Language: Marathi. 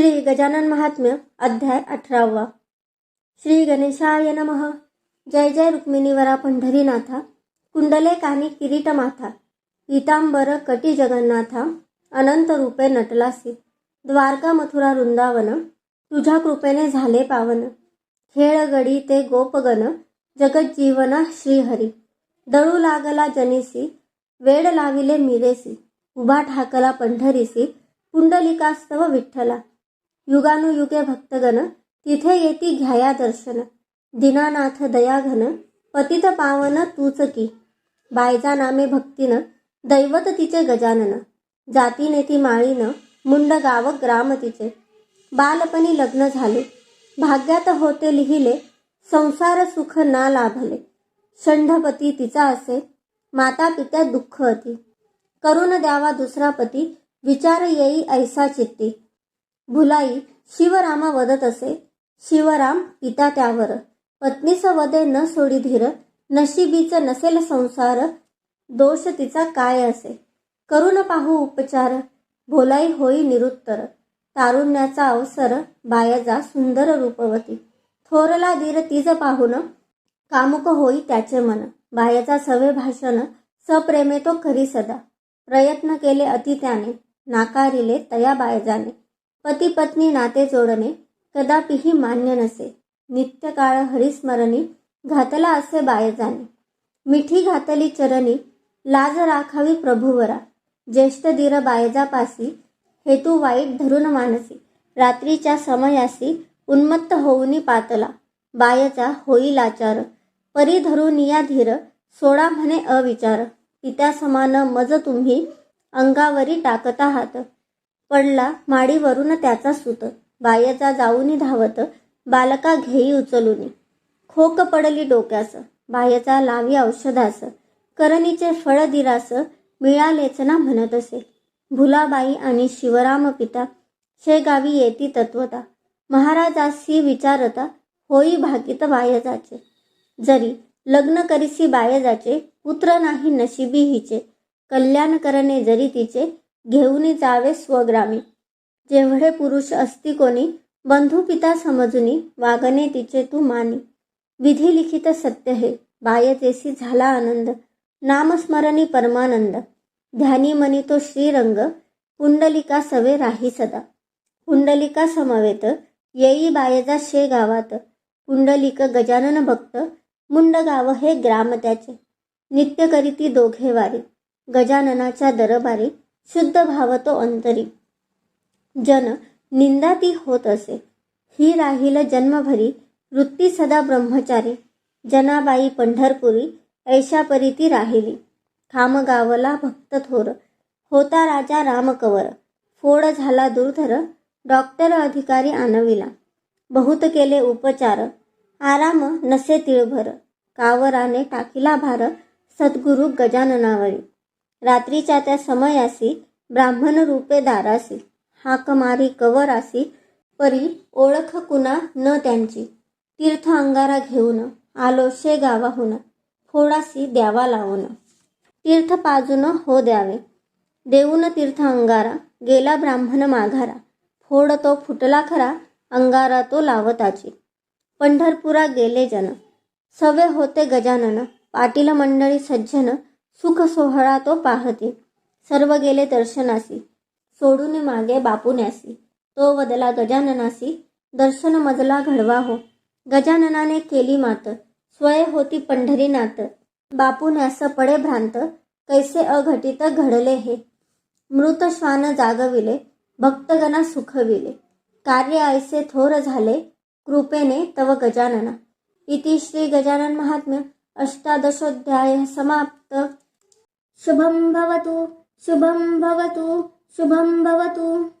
श्री गजानन महात्म्य अध्याय अठरावा. श्री गणेशाय नमः. जय जय रुक्मिणीवरा पंढरीनाथा. कुंडले कानी किरीट माथा. पीतांबर कटी जगन्नाथा. अनंत रूपे नटलासी. द्वारका मथुरा वृंदावन. तुझ्या कृपेने झाले पावन. खेळगडी ते गोपगण. जगज्जीवना श्रीहरी. दळू लागला जनिसी. वेड लाविले मिरेसी. उभा ठाकला पंढरीसी. पुंडलिकास्तव विठ्ठला. युगानुयुगे भक्तगण तिथे येती घ्याया दर्शन. दीनानाथ दयाघन पतित पावन तूच की. बायजा नामे भक्तीनं दैवत तिचे गजानन. जातीने ती माळीनं मुंड गाव ग्राम तिचे. बालपणी लग्न झाले. भाग्यात होते लिहिले संसार सुख ना लाभले. षंढपती तिचा असे माता पित्या दुःख अति. करून द्यावा दुसरा पती विचार येई ऐसा चित्ती. भुलाई शिवरामा वदत असे. शिवराम पिता त्यावर. पत्नीस वदे न सोडी धीर नशिबीच नसेल संसार दोष तिचा काय असे? करून पाहू उपचार भोलाई होई निरुत्तर. तारुण्याचा अवसर बायाजा सुंदर रूपवती. थोरला धीर तिज पाहून कामुक होई त्याचे मन. बायाचा सवे भाषण सप्रेमे तो खरी सदा. प्रयत्न केले अति त्याने नाकारिले तया बायजाने. पती पत्नी नाते जोडणे कदापिही मान्य नसे. नित्यकाळ हरिस्मरणी घातला असे बायजाने मिठी घातली चरणी लाज राखावी प्रभुवरा ज्येष्ठ धीर बायजापासी हेतू वाईट धरून मानसी. रात्रीच्या समयासी उन्मत्त होऊनी पातला. बायचा होईल आचार. परी धरून या धीर सोडा म्हणे अविचार. पित्या समान मज तुम्ही अंगावरी टाकत आहात. पडला माडीवरून त्याचा सुत. बायाचा जाऊनी धावत बालका घेई उचलूनी. खोक पडली डोक्यास. बायाचा लावी औषधास. करणीचे फळ दिरास. मिळालेच ना म्हणत असे भुलाबाई आणि शिवराम पिता शेगावी येती तत्वता. महाराजासी विचारता होई भाकीत बायजाचे. जरी लग्न करीसी बायजाचे पुत्र नाही नशिबी हिचे. कल्याण करणे जरी तिचे घेऊन जावे स्वग्रामी. जेवढे पुरुष असती कोणी बंधू पिता समजूनी वागणे तिचे तू मानी. विधी लिखित सत्य हे बायतेसी झाला आनंद नामस्मरणी परमानंद. ध्यानी मनी तो श्रीरंग पुंडलिका सवे राही सदा. पुंडलिका समवेत येई बायजा शे गावात. पुंडलिक गजानन भक्त मुंडगाव हे ग्राम त्याचे. नित्य करीती दोघे वारी गजाननाच्या दरबारी शुद्ध भावतो अंतरी. जन निंदा ती होत असे. ही राहील जन्मभरी वृत्ती सदा ब्रह्मचारी. जनाबाई पंढरपुरी ऐशापरी ती राहिली. खामगावला भक्त थोर. होता राजा रामकवर. फोड झाला दुर्धर. डॉक्टर अधिकारी आणविला बहुत केले उपचार. आराम नसे तिळभर. कावराने टाकीला भार. सद्गुरु गजाननावरी रात्रीच्या त्या समयासी ब्राह्मण रूपे दारासी हाक मारी कवरासी परी ओळख कुणा न त्यांची तीर्थ अंगारा घेऊन आलोशे गावाहून फोडासी द्यावा लावून. तीर्थ पाजून हो द्यावे. देऊन तीर्थ अंगारा गेला ब्राह्मण माघारा फोड तो फुटला खरा अंगारा तो लावताची. पंढरपुरा गेले जन सवे होते गजानन पाटील मंडळी सज्जन सुख सोहळा तो पाहते. सर्व गेले दर्शनासी. सोडून मागे बापुन्यासी. तो वदला गजाननासी दर्शन मजला घडवा हो. गजाननाने केली मात. स्वय होती पंढरीनाथ. बापून्यास पडे भ्रांत. कैसे अघटित घडले हे. मृत श्वान जागविले. भक्तगणा सुखविले. कार्य ऐसे थोर झाले. कृपेने तव गजानना. इति श्री गजानन महात्म्य. अष्टादशोध्याय समाप्त. शुभं भवतु शुभं भवतु शुभं भवतु.